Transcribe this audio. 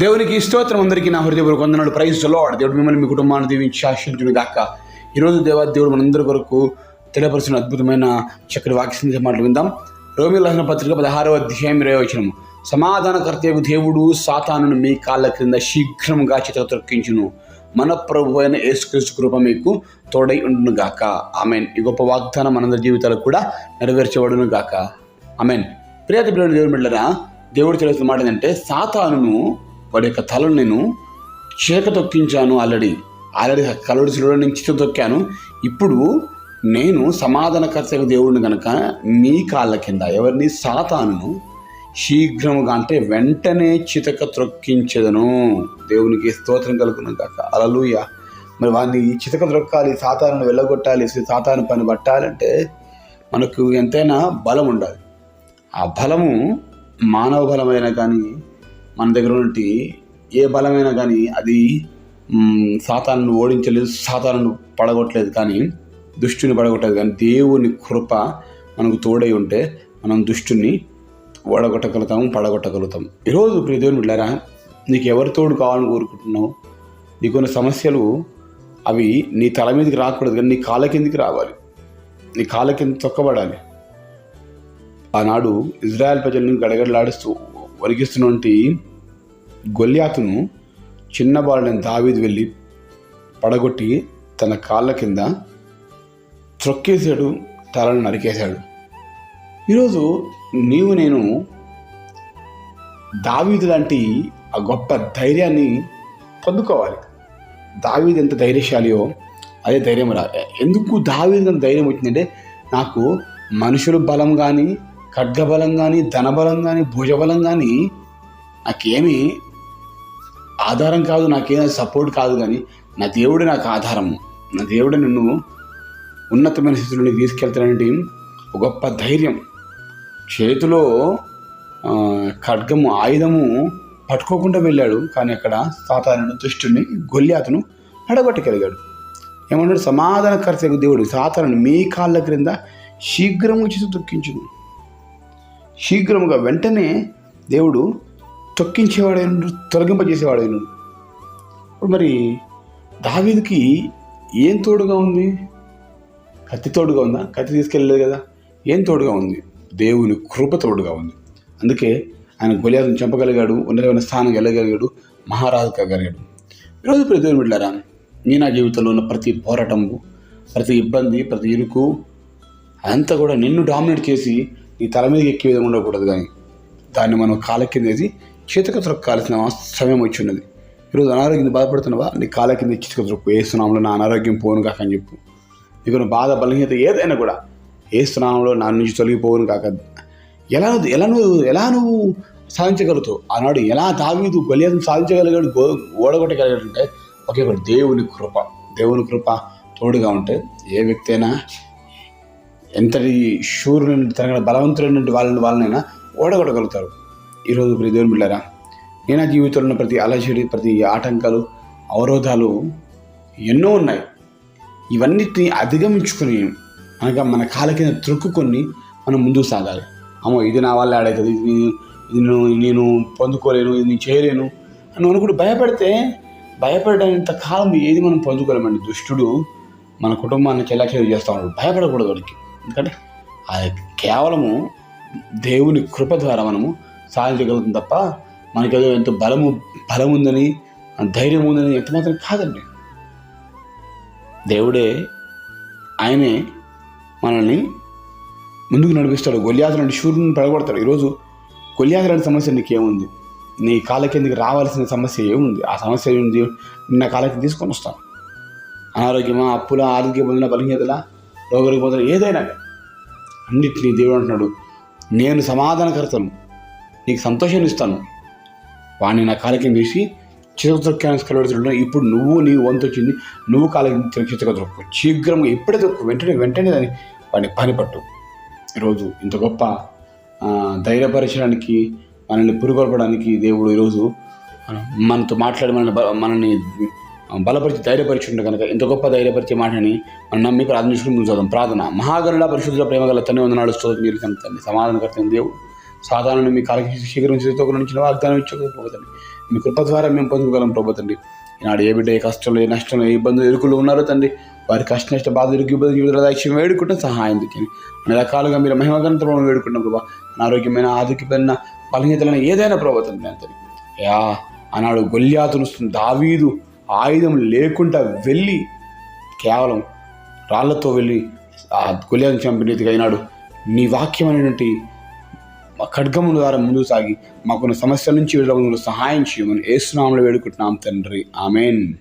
దేవునికి స్తోత్రం అందరికీ నా హృదయపూర్వక వందనాలు. ప్రైజ్ లోడ్ దేవుడు మిమ్మల్ని మీ కుటుంబాన్ని దీవించి ఆశించును గాక. ఈరోజు దేవా దేవుడు మనందరి కొరకు తెలియపరిచిన అద్భుతమైన చక్కటి వాక్య మాటలు విందాం. రోమి లహన పత్రిక పదహారవ అధ్యాయం ఇరవై వచనము సమాధానకర్తయగు దేవుడు సాతానును మీ కాళ్ళ క్రింద శీఘ్రముగా చిత్ర తొక్కించును మన ప్రభు అయిన యేసుక్రీస్తు కృప మీకు తోడై ఉండును గాక. ఆమెన్. ఈ గొప్ప వాగ్దానం మనందరి జీవితాలకు కూడా నెరవేర్చబడును గాక. ఆమెన్. ప్రియత దేవుడు మిళ్ళరా దేవుడు తెలుస్తున్న మాట ఏంటంటే సాతానును వాడి యొక్క తలను నేను చీక తొక్కించాను ఆల్రెడీ. ఆల్రెడీ కలుడు శిలువలో నేను చిత తొక్కాను. ఇప్పుడు నేను సమాధానకర్తకు దేవుడిని కనుక నీ కాళ్ళ కింద ఎవరిని? సాతాను శీఘ్రముగా అంటే వెంటనే చితక త్రొక్కించదను. దేవునికి స్తోత్రం కలుగును కాక అలలుయ మరి వాడిని ఈ చితక త్రొక్కాలి సాతాను వెళ్ళగొట్టాలి సాతాను పని పట్టాలంటే మనకు ఎంతైనా బలం ఉండాలి. ఆ బలము మానవ బలమైన కానీ మన దగ్గర ఉన్నటి ఏ బలమైనా కానీ అది సాతాను ఓడించలేదు సాతాను పడగొట్టలేదు కానీ దుష్టుని పడగొట్టలేదు కానీ దేవుని కృప మనకు తోడై ఉంటే మనం దుష్టుని ఓడగొట్టగలుగుతాము పడగొట్టగలుగుతాం. ఈరోజు ప్రియ దేవుని బిడ్డారా నీకు ఎవరి తోడు కావాలని కోరుకుంటున్నావు? నీకున్న సమస్యలు అవి నీ తల మీదకి రాకూడదు కానీ నీ కాళ్ళ కిందికి రావాలి. నీ కాళ్ళ కింద తొక్కబడాలి. ఆనాడు ఇజ్రాయెల్ ప్రజలను గడగడలాడిస్తూ వరిగిస్తున్నటువంటి గొల్యాతును చిన్న బాలుడైన దావీదు వెళ్ళి పడగొట్టి తన కాళ్ళ కింద త్రొక్కేశాడు తలను నరికేశాడు. ఈరోజు నీవు నేను దావీదు లాంటి ఆ గొప్ప ధైర్యాన్ని పొందుకోవాలి. దావీదు ఎంత ధైర్యశాలియో అదే ధైర్యం రా. ఎందుకు దావీదు అంత ధైర్యం వచ్చిందంటే నాకు మనుషుల బలం కానీ ఖడ్గబలం కానీ ధనబలం కానీ భుజబలం కానీ నాకేమీ ఆధారం కాదు నాకేం సపోర్ట్ కాదు కానీ నా దేవుడే నాకు ఆధారము నా దేవుడే నన్ను ఉన్నతమైన స్థితిలోకి తీసుకెళ్తానంటే ఒక గొప్ప ధైర్యం. చేతిలో ఖడ్గము ఆయుధము పట్టుకోకుండా వెళ్ళాడు. కానీ అక్కడ సాతానుడు దుష్టుని గొల్లాతను నడగొట్టగలిగాడు. ఏమన్నాడు? సమాధానకర్త దేవుడు సాతాను మీ కాళ్ళ క్రింద శీఘ్రము చేసి దుఃఖించును శీఘ్రముగా వెంటనే దేవుడు తొక్కించేవాడైన తొలగింపజేసేవాడైన. ఇప్పుడు మరి దావీదికి ఏం తోడుగా ఉంది? కత్తి తోడుగా ఉందా? కత్తి తీసుకెళ్ళలేదు కదా. ఏం తోడుగా ఉంది? దేవుని కృప తోడుగా ఉంది. అందుకే ఆయన గొలియాలను చంపగలిగాడు ఉన్నతమైన స్థానం వెళ్ళగలిగాడు మహారాజు కాగలిగాడు ఈరోజు ప్రతి దేవుని బిడ్డారా నీ నా జీవితంలో ఉన్న ప్రతి పోరాటము ప్రతి ఇబ్బంది ప్రతి ఇరుకు అంతా కూడా నిన్ను డామినేట్ చేసి నీ తల మీద ఎక్కే విధంగా ఉండకూడదు కానీ దాన్ని మనం కాల చితక త్రొక్కాల్సిన సమయం వచ్చి ఉన్నది ఈరోజు అనారోగ్యం బాధపడుతున్నావా? నీ కాళ్ళ కింద చితక త్రొక్కు వేస్తున్నాంలో నా అనారోగ్యం పోను కాక అని చెప్పు. నీకు బాధ బలహీనత ఏదైనా కూడా ఏ స్నానంలో నా నుంచి తొలగిపోవును కాక ఎలా నువ్వు- ఎలా నువ్వు ఎలా నువ్వు సాధించగలుగుతావు? ఆనాడు ఎలా దావీదు గొలియాలను సాధించగలిగాడు గో ఓడగొట్టగలిగాడంటే ఒకే ఒకటి దేవుని కృప. దేవుని కృప తోడుగా ఉంటే ఏ వ్యక్తి అయినా ఎంతటి శూరుని తన బలవంతులైనటువంటి వాళ్ళని వాళ్ళనైనా ఓడగొట్టగలుగుతారు. ఈరోజు ప్రతి దేవుని బిళ్ళారా నేను జీవితంలో ఉన్న ప్రతి అలజడి ప్రతి ఆటంకాలు అవరోధాలు ఎన్నో ఉన్నాయి. ఇవన్నిటిని అధిగమించుకొని అనగా మన కాళ్ళ కింద త్రొక్కుకొని మనం ముందుకు సాగాలి. అమ్మో ఇది నా వల్ల ఆడవుతుంది ఇది నేను నేను పొందుకోలేను ఇది నేను చేయలేను అని అనుకుంటూ భయపడితే భయపడేంత కాలం ఏది మనం పొందుకోలేమండి. దుష్టుడు మన కుటుంబాన్ని చెల్లాచెల్లి చేస్తూ ఉంటాడు భయపడకూడదు వాడికి. ఎందుకంటే అది కేవలము దేవుని కృప ద్వారా మనము సాధించగలుగుతుంది తప్ప మనకేదో ఎంతో బలము బలం ఉందని ధైర్యం ఉందని ఎంత మాత్రం కాదండి. దేవుడే ఆయనే మనల్ని ముందుకు నడిపిస్తాడు. గొల్యాదు నుండి శూరుని పడగొడతాడు. ఈరోజు గొల్యాదు లాంటి సమస్య నీకేముంది నీ కాళ్ళ కిందకి రావాల్సిన సమస్య ఏముంది? ఆ సమస్య ఏముంది? నిన్న కాళ్ళకి తీసుకొని వస్తాను అనారోగ్యమా అప్పుల ఆరోగ్య పొందిన బలహీనతల రోగరిపోతలు ఏదైనా అన్నిటినీ దేవుడు అంటున్నాడు. నేను సమాధానకర్తను. నీకు సంతోషాన్ని ఇస్తాను. వాడిని నా కాళ్ళ వేసి తీసి చితక ఇప్పుడు నువ్వు నీ వంతు వచ్చింది నువ్వు కాళ్ళ కింద దొరుకు శీఘ్రంగా ఇప్పుడే దొరకు వెంటనే వెంటనే దాన్ని వాడిని పని పట్టు. ఈరోజు ఇంత గొప్ప ధైర్యపరచడానికి మనల్ని పురుగొల్పడానికి దేవుడు ఈరోజు మనతో మాట్లాడి మనల్ని మనల్ని బలపరిచి ధైర్యపరిచి కనుక ఇంత గొప్ప ధైర్యపరిచే మాటని మనం నమ్మి ప్రార్థించుకుని ముందు చదువు ప్రార్థన మహాగరుడ పరిశుద్ధుల ప్రేమ గల తనే వందనాలు స్తోత్రం మీరు కనుక సమాధానకర్తని దేవుడు సాధారణ మీ కాలకి శీఘ్రం చేతితో నుంచి వాగ్దానం ఇచ్చే మీ కృప ద్వారా మేము పొందుకోగలం ప్రభుత్వం ఈనాడు ఏ బిడ్డ ఏ కష్టంలో ఏ నష్టంలో ఏ ఇబ్బందులు ఎరుకులు ఉన్నారో తండ్రి వారి కష్ట నష్ట బాధ ఇరుకు ఇబ్బంది జీవితంలో వేడుకుంటే సహాయం దిక్కింది. అన్ని రకాలుగా మీరు మహిమగంతరం వేడుకుంటాం ప్రభా. అనారోగ్యమైన ఆధిక్యమైన బలహీనతలైన ఏదైనా ప్రభుత్వం తండ్రి యా ఆనాడు గొల్యాతును దావీదు ఆయుధం లేకుండా వెళ్ళి కేవలం రాళ్ళతో వెళ్ళి ఆ గొల్యాతును చంపినట్టుగా అయినాడు నీ వాక్యం అనేటువంటి ఖడ్గము ద్వారా ముందుకు సాగి మాకున్న సమస్యల నుంచి విడుదల సహాయం చేయమని ఏసునామలు వేడుకుంటున్నాం తండ్రి. ఆమెన్.